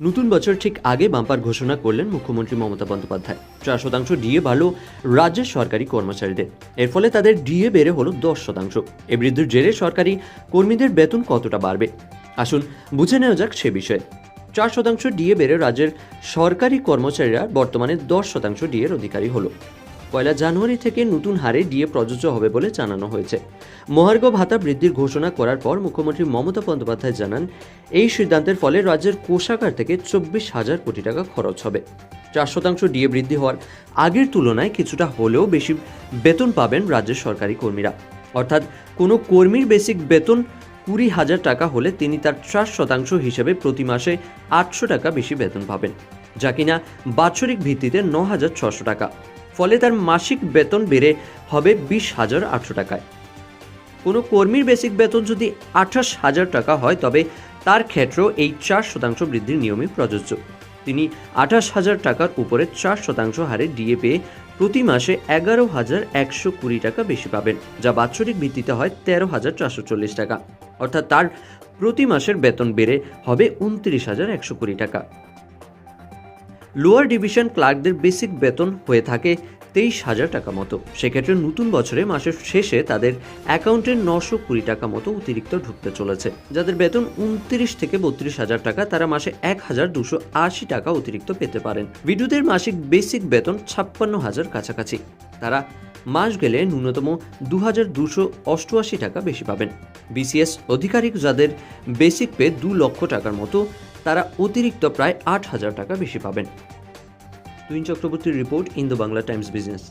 নতুন বছর ঠিক আগে বাম্পার ঘোষণা করলেন মুখ্যমন্ত্রী মমতা বন্দ্যোপাধ্যায়। চার শতাংশ ডিএ বাড়ল রাজ্যের সরকারি কর্মচারীদের। এর ফলে তাদের ডিএ বেড়ে হলো দশ শতাংশ। এ বৃদ্ধির জেরে সরকারি কর্মীদের বেতন কতটা বাড়বে? আসুন বুঝে নেওয়া যাক সে বিষয়ে। চার শতাংশ ডিএ বেড়ে রাজ্যের সরকারি কর্মচারীরা বর্তমানে দশ শতাংশ ডিএর অধিকারী হলো। পয়লা জানুয়ারি থেকে নতুন হারে ডিএ প্রযোজ্য হবে বলে জানানো হয়েছে। মহার্ঘ ভাতা বৃদ্ধির ঘোষণা করার পর মুখ্যমন্ত্রী মমতা বন্দ্যোপাধ্যায় জানান, এই সিদ্ধান্তের ফলে রাজ্যের কোষাগার থেকে চব্বিশ হাজার কোটি টাকা খরচ হবে। চার শতাংশ ডিএ বৃদ্ধি হওয়ার আগের তুলনায় কিছুটা হলেও বেশি বেতন পাবেন রাজ্যের সরকারি কর্মীরা। অর্থাৎ কোনো কর্মীর বেসিক বেতন কুড়ি হাজার টাকা হলে তিনি তার চার শতাংশ হিসেবে প্রতি মাসে আটশো টাকা বেশি বেতন পাবেন, যা কিনা বাৎসরিক ভিত্তিতে ন হাজার ছশো টাকা। ফলে তার মাসিক বেতন বেড়ে হবে বিশ হাজার আটশো টাকায়। কোনো কর্মীর বেসিক বেতন যদি আঠাশ হাজার টাকা হয়, তবে তার ক্ষেত্রেও এই চার শতাংশ বৃদ্ধির নিয়মে প্রযোজ্য। তিনি আঠাশ হাজার টাকার উপরে চার শতাংশ হারে ডিএ পেয়ে প্রতি মাসে এগারো হাজার একশো কুড়ি টাকা বেশি পাবেন, যা বাৎসরিক ভিত্তিতে হয় তেরো হাজার চারশো চল্লিশ টাকা। অর্থাৎ তার প্রতি মাসের বেতন বেড়ে হবে উনত্রিশ হাজার একশো কুড়ি টাকা। লোয়ার ডিভিশন ক্লার্কদের বেসিক বেতন হয়ে থাকে তেইশ হাজার টাকা মতো। সেক্ষেত্রে নতুন বছরে মাসের শেষে তাদের অ্যাকাউন্টে নশো কুড়ি টাকা মতো অতিরিক্ত ঢুকতে চলেছে। যাদের বেতন উনত্রিশ থেকে বত্রিশ হাজার টাকা, তারা মাসে এক হাজার দুশো আশি টাকা অতিরিক্ত পেতে পারেন। বিদ্যুতের মাসিক বেসিক বেতন ছাপ্পান্ন হাজার কাছাকাছি। তারা মাস গেলে ন্যূনতম দু হাজার দুশো অষ্টআশি টাকা বেশি পাবেন। বিসিএস অধিকারিক যাদের বেসিক পে দু লক্ষ টাকার মতো তারা অতিরিক্ত প্রায় আট হাজার টাকা বেশি পাবেন। তুইন চক্রবর্তীর report Indo Bangla times business.